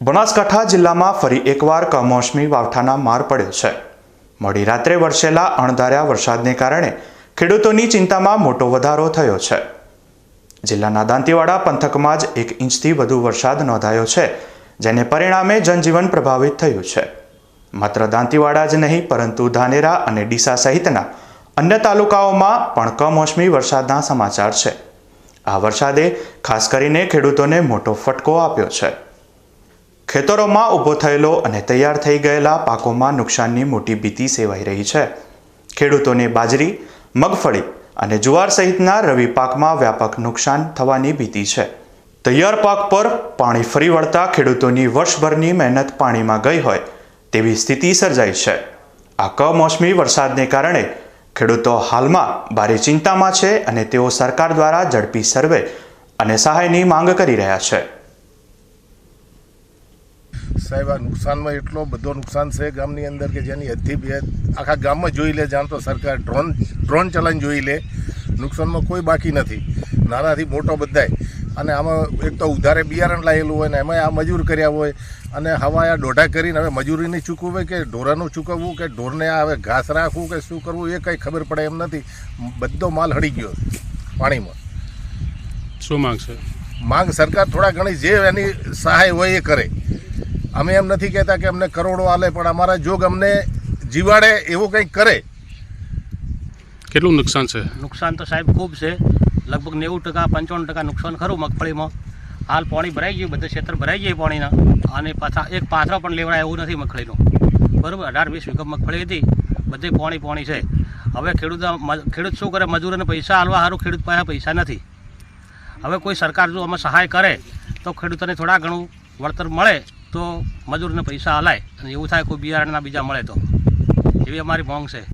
બનાસકાંઠા જિલ્લામાં ફરી એકવાર કમોસમી વાવઠાના માર પડ્યો છે. મોડી રાત્રે વરસેલા અણધાર્યા વરસાદને કારણે ખેડૂતોની ચિંતામાં મોટો વધારો થયો છે. જિલ્લાના દાંતીવાડા પંથકમાં જ એક ઇંચથી વધુ વરસાદ નોંધાયો છે, જેને પરિણામે જનજીવન પ્રભાવિત થયું છે. માત્ર દાંતીવાડા જ નહીં, પરંતુ ધાનેરા અને ડીસા સહિતના અન્ય તાલુકાઓમાં પણ કમોસમી વરસાદના સમાચાર છે. આ વરસાદે ખાસ કરીને ખેડૂતોને મોટો ફટકો આપ્યો છે. ખેતરોમાં ઊભો થયેલો અને તૈયાર થઈ ગયેલા પાકોમાં નુકસાનની મોટી ભીતિ સેવાઈ રહી છે. ખેડૂતોને બાજરી, મગફળી અને જુવાર સહિતના રવિ પાકમાં વ્યાપક નુકસાન થવાની ભીતિ છે. તૈયાર પાક પર પાણી ફરી વળતા ખેડૂતોની વર્ષભરની મહેનત પાણીમાં ગઈ હોય તેવી સ્થિતિ સર્જાઈ છે. આ કમોસમી વરસાદને કારણે ખેડૂતો હાલમાં ભારે ચિંતામાં છે અને તેઓ સરકાર દ્વારા ઝડપી સર્વે અને સહાયની માંગ કરી રહ્યા છે. સાહેબ આ નુકસાનમાં એટલો બધો નુકસાન છે ગામની અંદર કે જેની હદથી બે આખા ગામમાં જોઈ લે જાણ તો સરકાર ડ્રોન ડ્રોન ચલાવીને જોઈ લે. નુકસાનમાં કોઈ બાકી નથી. નાનાથી મોટો બધાય. અને આમાં એક તો ઉધારે બિયારણ લાવેલું હોય ને એમાં આ મજૂર કર્યા હોય. અને હવા આ દોઢા કરીને હવે મજૂરીની ચૂકવવું કે ઢોરાનું ચૂકવવું કે ઢોરને હવે ઘાસ રાખવું કે શું કરવું એ કંઈ ખબર પડે એમ નથી. બધો માલ હળી ગયો પાણીમાં. શું માંગ છે? માંગ સરકાર થોડા ઘણી જે એની સહાય હોય એ કરે. અમે એમ નથી કહેતા કે અમને કરોડો આલે પણ અમારા જોગ અમને જીવાડે એવું કંઈક કરે. કેટલું નુકસાન છે? નુકસાન તો સાહેબ ખૂબ છે. લગભગ નેવું ટકા પંચાવન ટકા નુકસાન ખરું મગફળીમાં. હાલ પાણી ભરાઈ ગયું બધે ક્ષેત્ર ભરાઈ ગયું પાણીના. અને પાછા એક પાથરો પણ લેવડાય એવું નથી મગફળીનું. બરાબર અઢાર વીસ વીઘા મગફળી હતી. બધે પાણી પાણી છે. હવે ખેડૂત ખેડૂત શું કરે? મજૂરોને પૈસા હાલવા સારું ખેડૂત પાસે પૈસા નથી. હવે કોઈ સરકાર જો આમાં સહાય કરે તો ખેડૂતોને થોડા ઘણું વળતર મળે. તો મજૂરને પૈસા હલાય અને એવું થાય કોઈ બિયારણના બીજા મળે તો. એવી અમારી માંગ છે.